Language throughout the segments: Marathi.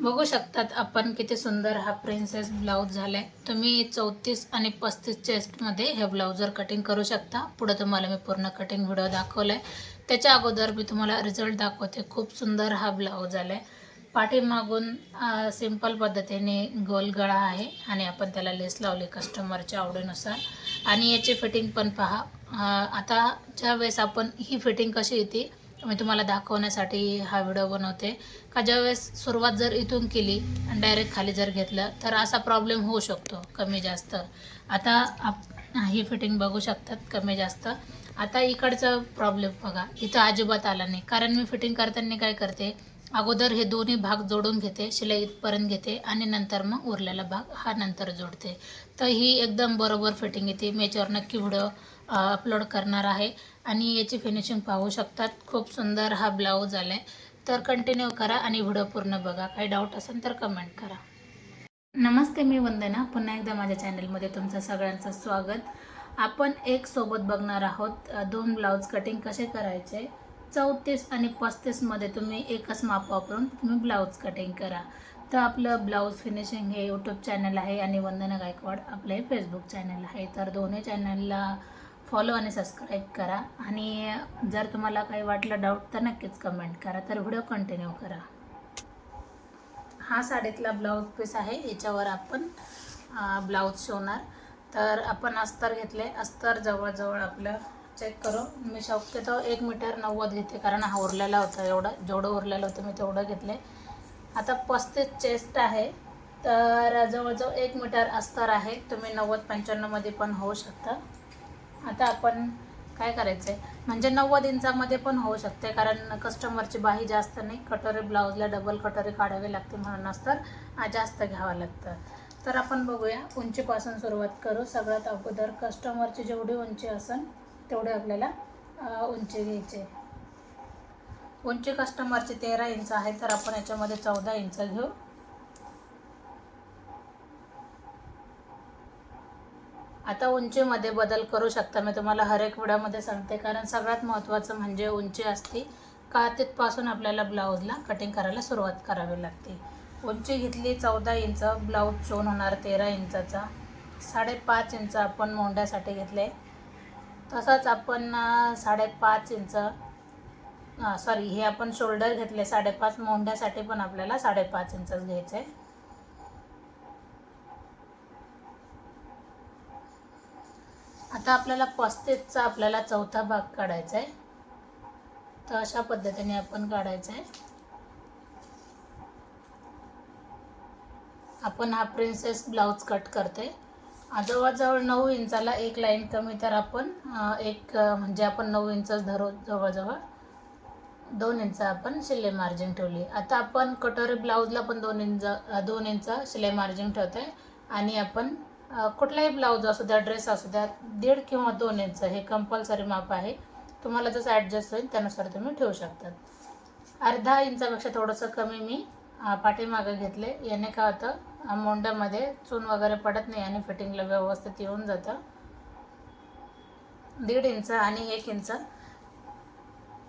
बघू शकतात आपण किती सुंदर हा प्रिन्सेस ब्लाऊज झालाय. तुम्ही चौतीस आणि पस्तीस चेस्टमध्ये हे ब्लाऊजर कटिंग करू शकता. पुढं तुम्हाला मी पूर्ण कटिंग व्हिडिओ दाखवलाय. त्याच्या अगोदर मी तुम्हाला रिझल्ट दाखवते. खूप सुंदर हा ब्लाऊज आलाय पाठीमागून सिंपल पद्धतीने गोल गळा आहे आणि आपण त्याला लेस लावली कस्टमरच्या आवडीनुसार. आणि याची फिटिंग पण पहा. आता ज्या वेळेस आपण ही फिटिंग कशी येते मी तुम्हाला दाखवण्यासाठी हा व्हिडिओ बनवते. का ज्यावेळेस सुरुवात जर इथून केली आणि डायरेक्ट खाली जर घेतलं तर असा प्रॉब्लेम होऊ शकतो कमी जास्त. आता आप ही फिटिंग बघू शकतात कमी जास्त. आता इकडचा प्रॉब्लेम बघा. इथं अजिबात आला नाही. कारण मी फिटिंग करताना काय करते? अगोदर हे दोन्ही भाग जोडून घेते शिलाई इथपर्यंत घेते आणि नंतर मग उरलेला भाग हा नंतर जोडते. तर ही एकदम बरोबर फिटिंग येते. मी याच्यावर नक्की व्हिडिओ अपलोड करणार आहे. आणि याची फिनिशिंग पाहू शकतात. खूप सुंदर हा ब्लाऊज आला आहे तर कंटिन्यू करा आणि व्हिडिओ पूर्ण बघा. काही डाऊट असेल तर कमेंट करा. नमस्ते मी वंदना. पुन्हा एकदा माझ्या चॅनलमध्ये तुमचं सगळ्यांचं स्वागत. आपण एक सोबत बघणार आहोत. दोन ब्लाऊज कटिंग कसे करायचे? चौतीस आणि पस्तीसमध्ये तुम्ही एकच माप वापरून तुम्ही ब्लाऊज कटिंग करा. तर आपलं ब्लाऊज फिनिशिंग हे यूट्यूब चॅनल आहे आणि वंदना गायकवाड आपलं हे फेसबुक चॅनल आहे. तर दोन्ही चॅनलला फॉलो आणि सबस्क्राईब करा. आणि जर तुम्हाला काही वाटलं डाऊट तर नक्कीच कमेंट करा. तर व्हिडिओ कंटिन्यू करा. हा साडीतला ब्लाऊज पीस आहे. याच्यावर आपण ब्लाऊज शिवणार. तर आपण अस्तर घेतले. अस्तर जवळजवळ आपलं चेक करू. मी शक्यतो एक मीटर नव्वद घेते कारण हा उरलेला होता एवढं. जेवढं उरलेलं होतं मी तेवढं घेतले. आता पस्तीस चेस्ट आहे. तर जवळजवळ एक मीटर अस्तर आहे. तुम्ही नव्वद पंच्याण्णवमध्ये पण होऊ शकता. आता आपण काय करायचं आहे म्हणजे नव्वद इंचामध्ये पण होऊ शकते कारण कस्टमरची बाही जास्त नाही. कटोरी ब्लाऊजला डबल कटोरी काढावे लागते म्हणून तर जास्त घ्यावं लागतं. तर आपण बघूया उंचीपासून सुरुवात करू. सगळ्यात अगोदर कस्टमरची जेवढी उंची असेल तेवढी आपल्याला उंची घ्यायची उंची कस्टमरची तेरा इंच आहे तर आपण याच्यामध्ये चौदा इंच घेऊ. आता उंचीमध्ये बदल करू शकता. मी तुम्हाला हर एक व्हिडिओमध्ये सांगते. कारण सगळ्यात महत्त्वाचं म्हणजे उंची असते. का? तिथपासून आपल्याला ब्लाऊजला कटिंग करायला सुरुवात करावी लागते. उंची घेतली चौदा इंच ब्लाऊज शिवून होणार तेरा इंचाचा. साडेपाच इंच आपण मोंड्यासाठी घेतले. तसंच आपण साडेपाच इंच सॉरी हे आपण शोल्डर घेतले. साडेपाच मोंड्यासाठी पण आपल्याला साडेपाच इंचच घ्यायचं. आहे आता आपल्याला पस्तीसचा आपल्याला चौथा भाग काढायचा आहे. तर अशा पद्धतीने आपण काढायचं आहे. आपण हा प्रिन्सेस ब्लाऊज कट करते जवळजवळ नऊ इंचाला एक लाईन कमी तर आपण एक म्हणजे आपण नऊ इंचच धरू जवळजवळ. दोन इंच आपण शिलाई मार्जिन ठेवली. आता आपण कटोरी ब्लाऊजला पण दोन इंच दोन इंच शिलाई मार्जिन ठेवते आणि आपण कुठलाही ब्लाऊज असू द्या ड्रेस असू द्या दीड किंवा दोन इंच हे कंपल्सरी माप आहे. तुम्हाला जसं ॲडजस्ट होईल त्यानुसार तुम्ही ठेवू शकतात अर्धा इंचापेक्षा थोडंसं कमी मी पाठीमागं घेतले. याने काय होतं मोंड्यामध्ये चून वगैरे पडत नाही आणि फिटिंगला व्यवस्थित येऊन जातं. दीड इंच आणि एक इंच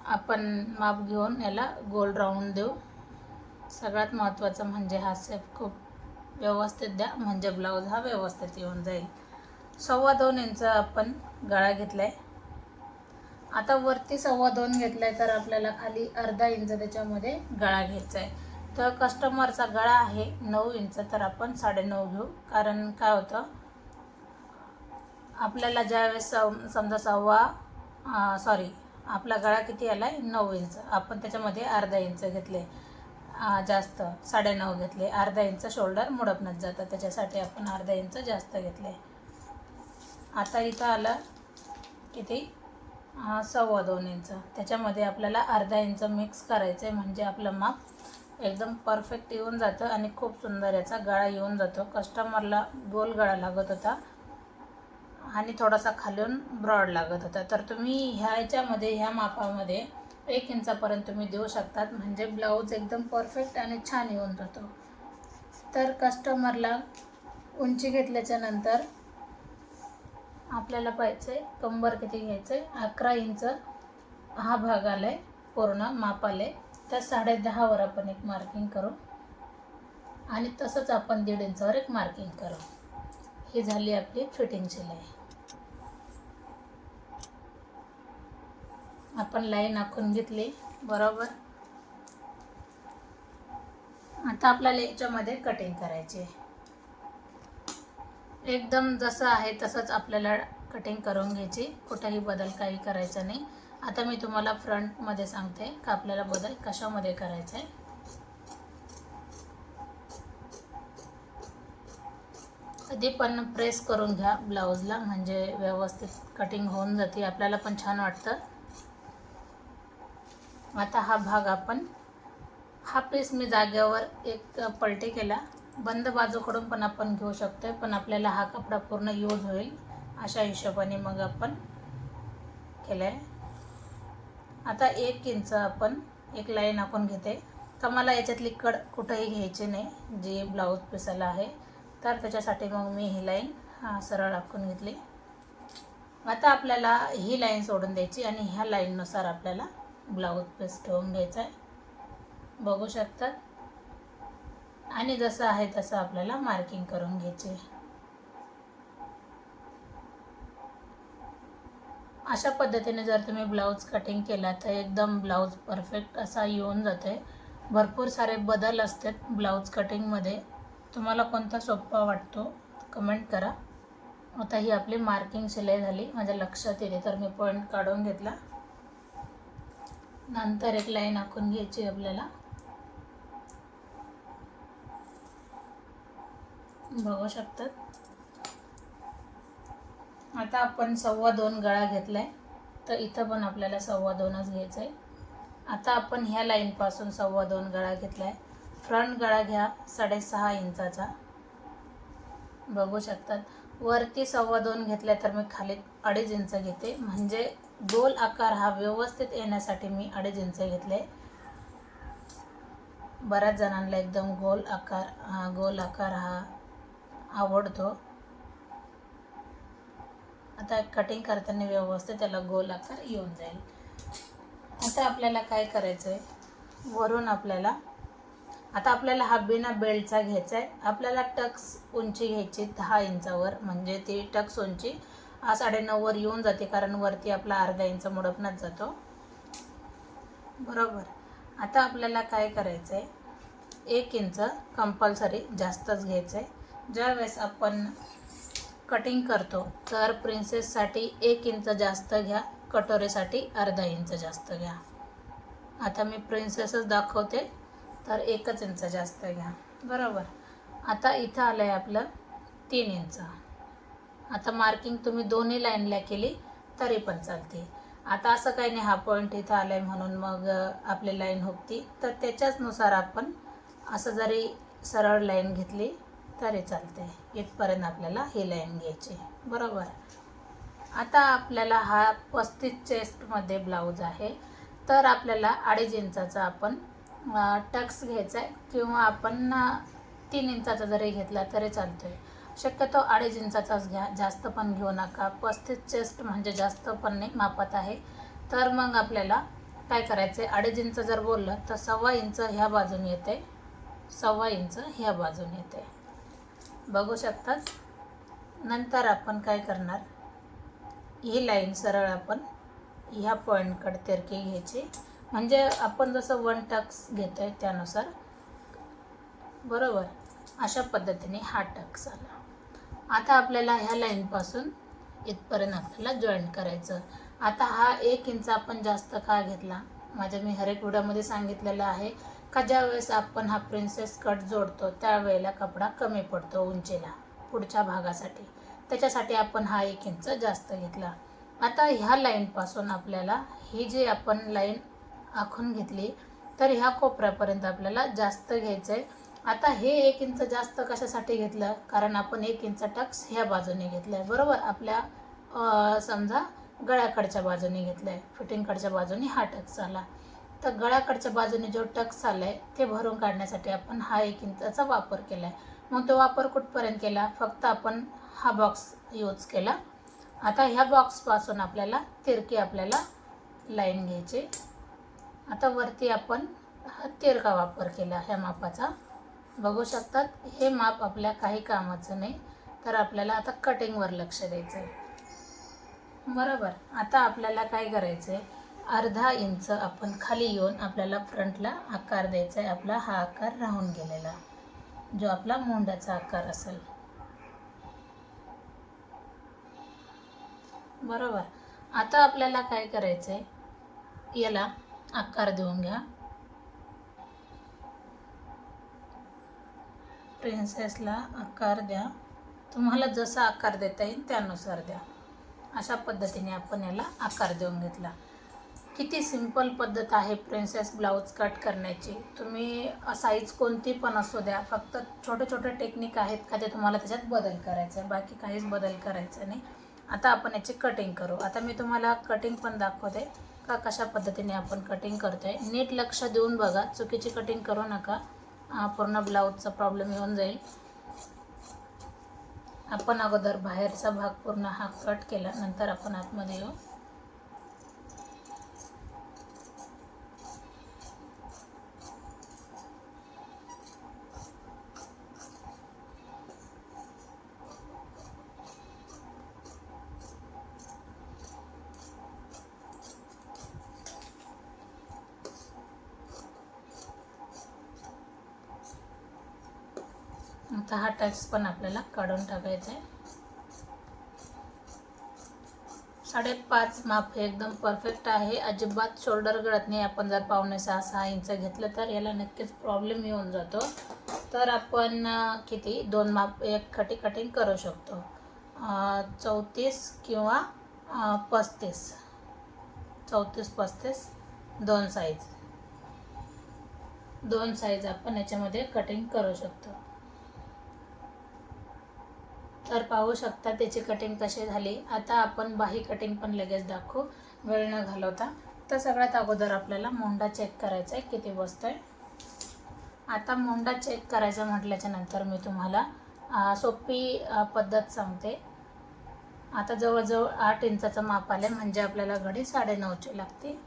आपण माप घेऊन याला गोल राऊंड देऊ. सगळ्यात महत्त्वाचं म्हणजे हा सेप खूप व्यवस्थित द्या. म्हणजे ब्लाऊज हा व्यवस्थित येऊन जाईल. सव्वा दोन इंच आपण गळा घेतला आहे आता वरती सव्वा दोन घेतला आहे तर आपल्याला खाली अर्धा इंच त्याच्यामध्ये गळा घ्यायचा आहे तर कस्टमरचा गळा आहे नऊ इंच तर आपण साडेनऊ घेऊ. कारण काय होतं? आपल्याला ज्यावेळेस सम समजा सव्वा सॉरी आपला गळा किती आला आहे नऊ इंच. आपण त्याच्यामध्ये अर्धा इंच घेतले जास्त साडेनऊ घेतले. अर्धा इंच शोल्डर मुडपण्यात जातं. त्याच्यासाठी आपण अर्धा इंच जास्त घेतले. आता इथं आलं किती? सव्वा दोन इंच. त्याच्यामध्ये आपल्याला अर्धा इंच मिक्स करायचं आहे म्हणजे आपलं माप एकदम परफेक्ट येऊन जातं आणि खूप सुंदर याचा गळा येऊन जातो. कस्टमरला गोल गळा लागत होता आणि थोडासा खालून ब्रॉड लागत होता. तर तुम्ही ह्या ह्याच्यामध्ये ह्या मापामध्ये एक इंचापर्यंत तुम्ही देऊ शकतात. म्हणजे ब्लाऊज एकदम परफेक्ट आणि छान येऊन जातो. तर कस्टमरला उंची घेतल्याच्या नंतर आपल्याला पाहिजे कंबर किती घ्यायचं आहे अकरा इंच हा भाग आला आहे पूर्ण माप आले तर साडे दहावर आपण एक मार्किंग करू. आणि तसंच आपण दीड इंचावर एक मार्किंग करू. ही झाली आपली फिटिंग शिलाई. आपण लाईन आखून घेतली बरोबर? आता आपल्याला याच्यामध्ये कटिंग करायची एकदम जसं आहे तसंच आपल्याला कटिंग करून घ्यायची. कुठेही बदल काही करायचा नाही. आता मी तुम्हाला फ्रंटमध्ये सांगते का आपल्याला बदल कशामध्ये करायचा आहे कधी पण प्रेस करून घ्या ब्लाऊजला म्हणजे व्यवस्थित कटिंग होऊन जाते. आपल्याला पण छान वाटतं. आता हा भाग आपण हा पीस मी जागेवर एक पलटी केला. बंद बाजूकडून पण आपण घेऊ शकतो पण आपल्याला हा कपडा पूर्ण यूज होईल अशा हिशोबाने मग आपण केलं आहे आता एक इंच आपण एक लाईन आपण घेते. तर मला याच्यातली कड कुठंही घ्यायची नाही जी ब्लाऊज पिसायला आहे. तर त्याच्यासाठी मग मी ही लाईन हा सरळ आखून घेतली. आता आपल्याला ही लाईन सोडून द्यायची आणि ह्या लाईननुसार आपल्याला ब्लाऊज पीस ठेवून घ्यायचा आहे. बघू शकतात. आणि जसं आहे तसं आपल्याला मार्किंग करून घ्यायचे अशा पद्धतीने जर तुम्ही ब्लाऊज कटिंग केला तर एकदम ब्लाऊज परफेक्ट असा येऊन जाते भरपूर सारे बदल असतात ब्लाऊज कटिंगमध्ये तुम्हाला कोणता सोपा वाटतो कमेंट करा. आता ही आपली मार्किंग शिलाई झाली. माझ्या लक्षात येते तर मी पॉईंट काढून घेतला. नंतर एक लाईन आखून घ्यायची आपल्याला. बघू शकतात. आता आपण सव्वा दोन गळा घेतलाय. तर इथं पण आपल्याला सव्वा दोनच घ्यायचं आहे आता आपण ह्या लाईनपासून सव्वा दोन गळा घेतलाय. फ्रंट गळा घ्या साडेसहा इंचाचा. बघू शकतात. वरती सव्वा दोन घेतल्या तर मी खाली अडीच इंच घेते. म्हणजे गोल आकार हा व्यवस्थित येण्यासाठी मी अडीच इंच घेतले. बऱ्याच जणांना एकदम गोल आकार हा गोल आकार हा आवडतो. आता कटिंग करताना व्यवस्थित त्याला गोल आकार येऊन जाईल. आता आपल्याला काय करायचं आहे वरून आपल्याला आता आपल्याला हा बिना बेल्टचा घ्यायचा आहे. आपल्याला टक्स उंची घ्यायची दहा इंचावर. म्हणजे ती टक्स उंची साडेनऊवर येऊन जाते कारण वरती आपला अर्धा इंच मुडपण्यात जातो. बरोबर. आता आपल्याला काय करायचं आहे एक इंच कंपल्सरी जास्तच घ्यायचं आहे ज्यावेळेस आपण कटिंग करतो तर प्रिन्सेससाठी एक इंच जास्त घ्या कटोरीसाठी अर्धा इंच जास्त घ्या. आता मी प्रिन्सेसच दाखवते. तर एकच इंच जास्त घ्या. बरोबर. आता इथं आलं आहे आपलं तीन इंच. आता मार्किंग तुम्ही दोन्ही लाईनला केली तरी पण चालते. आता असं काही नाही हा पॉईंट इथं आला आहे म्हणून मग आपली लाईन होती तर त्याच्याचनुसार आपण असं जरी सरळ लाईन घेतली तरी चालते. इथपर्यंत आपल्याला ही लाईन घ्यायची. बरोबर. आता आपल्याला हा पस्तीस चेस्टमध्ये ब्लाऊज आहे. तर आपल्याला अडीच इंचाचा आपण टक्स घ्यायचा आहे किंवा आपण तीन इंचाचा जरी घेतला तरी चालतो आहे शक्यतो अडीच इंचाचाच घ्या जास्त पण घेऊ नका. पस्तीस चेस्ट म्हणजे जास्त पण नाही मापत आहे. तर मग आपल्याला काय करायचं आहे अडीच इंच जर बोललं तर सव्वा इंच ह्या बाजून येते. सव्वा इंच ह्या बाजून येते. बघू शकताच नंतर आपण काय करणार? ही लाईन सरळ आपण ह्या पॉईंटकडे तिरकी घ्यायची. म्हणजे आपण जसं वन टक्स घेतो आहे त्यानुसार बरोबर? अशा पद्धतीने हा टक्स आला. आता आपल्याला ह्या लाईनपासून इथपर्यंत आपल्याला जॉईन करायचं. आता हा एक इंच आपण जास्त का घेतला? माझ्या मी हर एक व्हिडिओमध्ये सांगितलेलं आहे का ज्या वेळेस आपण हा प्रिन्सेस कट जोडतो त्यावेळेला कपडा कमी पडतो उंचीला पुढच्या भागासाठी. त्याच्यासाठी आपण हा एक इंच जास्त घेतला. आता ह्या लाईनपासून आपल्याला ही जी आपण लाईन आखून घेतली तर ह्या कोपऱ्यापर्यंत आपल्याला जास्त घ्यायचं आहे आता हे एक इंच जास्त कशासाठी घेतलं? कारण आपण एक इंच टक्स ह्या बाजूने घेतलं आहे बरोबर? आपल्या समजा गळ्याकडच्या बाजूने घेतलं आहे फिटिंगकडच्या बाजूने हा टक्स आला. तर गळ्याकडच्या बाजूने जो टक्स आला आहे ते भरून काढण्यासाठी आपण हा एक इंचाचा वापर केला आहे मग तो वापर कुठपर्यंत केला? फक्त आपण हा बॉक्स यूज केला. आता ह्या बॉक्सपासून आपल्याला तिरकी आपल्याला लाईन घ्यायची. आता वरती आपण हत्तीर तिरका वापर केला ह्या मापाचा. बघू शकतात हे माप आपल्या काही कामाचं नाही तर आपल्याला आता कटिंगवर लक्ष द्यायचं आहे बरोबर? आता आपल्याला काय करायचं आहे अर्धा इंच आपण खाली येऊन आपल्याला फ्रंटला आकार द्यायचा आहे आपला हा आकार राहून गेलेला जो आपला मोंड्याचा आकार असेल. बरोबर? आता आपल्याला काय करायचं आहे याला आकार देऊन घ्या. प्रिन्सेसला आकार द्या. तुम्हाला जसा आकार देता येईल त्यानुसार द्या. अशा पद्धतीने आपण याला आकार देऊन घेतला. किती सिंपल पद्धत आहे प्रिन्सेस ब्लाऊज कट करण्याची. तुम्ही साईज कोणती पण असू द्या फक्त छोटे छोटे टेक्निक आहेत का ते तुम्हाला त्याच्यात बदल करायचं आहे. बाकी काहीच बदल करायचं नाही. आता आपण याची कटिंग करू. आता मी तुम्हाला कटिंग पण दाखवते. का कशा पद्धतीने आपण कटिंग करतो आहे नीट लक्ष देऊन बघा. चुकीची कटिंग करू नका. हा पूर्ण ब्लाऊजचा प्रॉब्लेम येऊन जाईल. आपण अगोदर बाहेरचा भाग पूर्ण हा कट केला. नंतर आपण आतमध्ये येऊ. आता हा टॅक्स पण आपल्याला काढून टाकायचा आहे. साडेपाच माप हे एकदम परफेक्ट आहे. अजिबात शोल्डर गळत नाही. आपण जर पावणे सहा सहा इंच घेतलं तर याला नक्कीच प्रॉब्लेम येऊन जातो. तर आपण किती? दोन माप एक खटी कटिंग करू शकतो. चौतीस किंवा पस्तीस. चौतीस पस्तीस दोन साईज दोन साईज आपण याच्यामध्ये कटिंग करू शकतो. तर पाहू शकता त्याची कटिंग कशी झाली. आता आपण बाही कटिंग पण लगेच दाखवू. वेळ न घालवता. तर सगळ्यात अगोदर आपल्याला मोंडा चेक करायचा आहे किती बसतोय. आता मोंडा चेक करायचा म्हटल्याच्या नंतर मी तुम्हाला सोपी पद्धत सांगते. आता जवळजवळ आठ इंचाचं माप आलं म्हणजे आपल्याला घडी साडेनऊची लागते.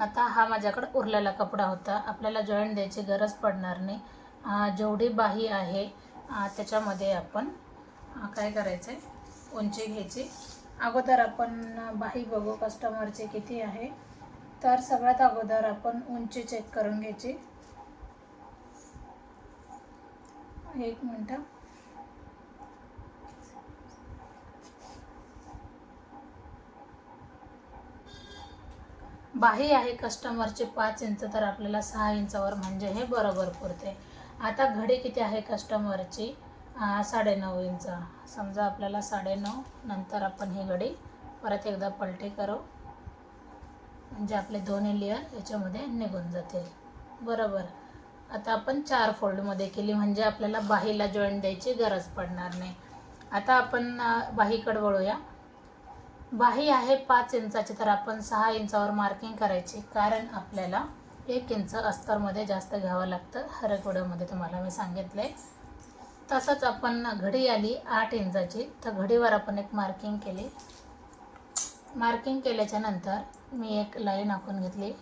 आता हा माझ्याकडे उरलेला कपडा होता. आपल्याला जॉईंट द्यायची गरज पडणार नाही. जेवढी बाही आहे त्याच्यामध्ये आपण काय करायचं आहे उंची घ्यायची. अगोदर आपण बाही बघू कस्टमरचे किती आहे. तर सगळ्यात अगोदर आपण उंची चेक करून घ्यायची. एक मिनटं. बाही आहे कस्टमरचे पाच इंच तर आपल्याला सहा इंचावर म्हणजे हे बरोबर पुरते. आता घडी किती आहे कस्टमरची साडेनऊ इंच. समजा आपल्याला साडेनऊ नंतर आपण ही घडी परत एकदा पलटी करू. म्हणजे आपले दोन्ही लेअर याच्यामध्ये निघून जातील. बरोबर. आता आपण चार फोल्डमध्ये केली म्हणजे आपल्याला बाहीला जॉईंट द्यायची गरज पडणार नाही. आता आपण बाहीकडे वळूया. बाही आहे पाच इंचाची तर आपण सहा इंचावर मार्किंग करायची. कारण आपल्याला एक इंच अस्तरमध्ये जास्त घ्यावं लागतं. हरगोड्यामध्ये तुम्हाला मी सांगितलं आहे तसंच आपण घडी आली आठ इंचाची तर घडीवर आपण एक मार्किंग केली. मार्किंग केल्याच्यानंतर मी एक लाईन आखून घेतली.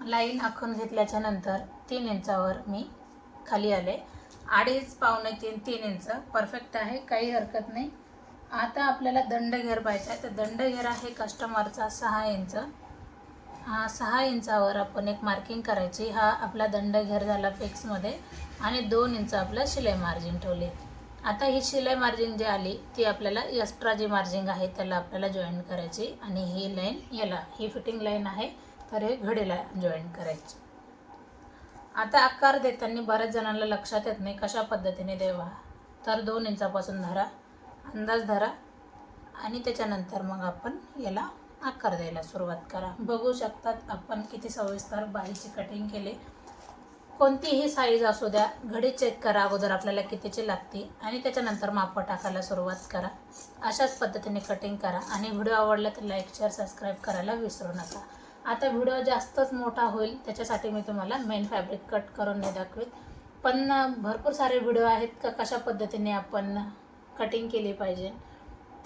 लाईन आखून घेतल्याच्या नंतर तीन इंचावर मी खाली आले. अडीच पावणे तीन तीन इंच. परफेक्ट आहे काही हरकत नाही. आता आपल्याला दंडघेर पाहिजे आहे. तर दंडघेर आहे कस्टमरचा सहा इंच. सहा इंचावर आपण एक मार्किंग करायची. हा आपला दंडघेर झाला फिक्समध्ये आणि दोन इंच आपला शिलाई मार्जिन ठेवली. आता ही शिलाई मार्जिन जी आली ती आपल्याला एक्स्ट्रा जी मार्जिन आहे त्याला आपल्याला जॉईन करायची आणि ही लाईन याला ही फिटिंग लाईन आहे तर हे घडीला जॉईन करायची. आता आकार देताना बऱ्याच जणांना लक्षात येत नाही कशा पद्धतीने द्यावा तर दोन इंचापासून धरा अंदाज धरा आणि त्याच्यानंतर मग आपण याला आकार द्यायला सुरुवात करा. बघू शकतात आपण किती सविस्तर बाहीची कटिंग केली. कोणतीही साईज असू द्या घडी चेक करा अगोदर आपल्याला कितीची लागते आणि त्याच्यानंतर माप टाकायला सुरुवात करा. अशाच पद्धतीने कटिंग करा आणि व्हिडिओ आवडला तर लाईक शेअर सबस्क्राईब करायला विसरू नका. आता व्हिडिओ जास्तच मोठा होईल त्याच्यासाठी मी तुम्हाला मेन फॅब्रिक कट करून नाही दाखवीत. पण भरपूर सारे व्हिडिओ आहेत का कशा पद्धतीने आपण कटिंग केली पाहिजे?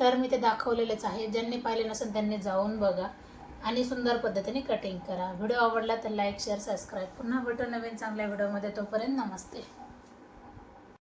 तर मी ते दाखवलेलेच आहे. ज्यांनी पाहिले नसेल त्यांनी जाऊन बघा आणि सुंदर पद्धतीने कटिंग करा. व्हिडिओ आवडला तर लाईक शेअर सबस्क्राईब पुन्हा भेटू नवीन चांगल्या व्हिडिओमध्ये तोपर्यंत नमस्ते.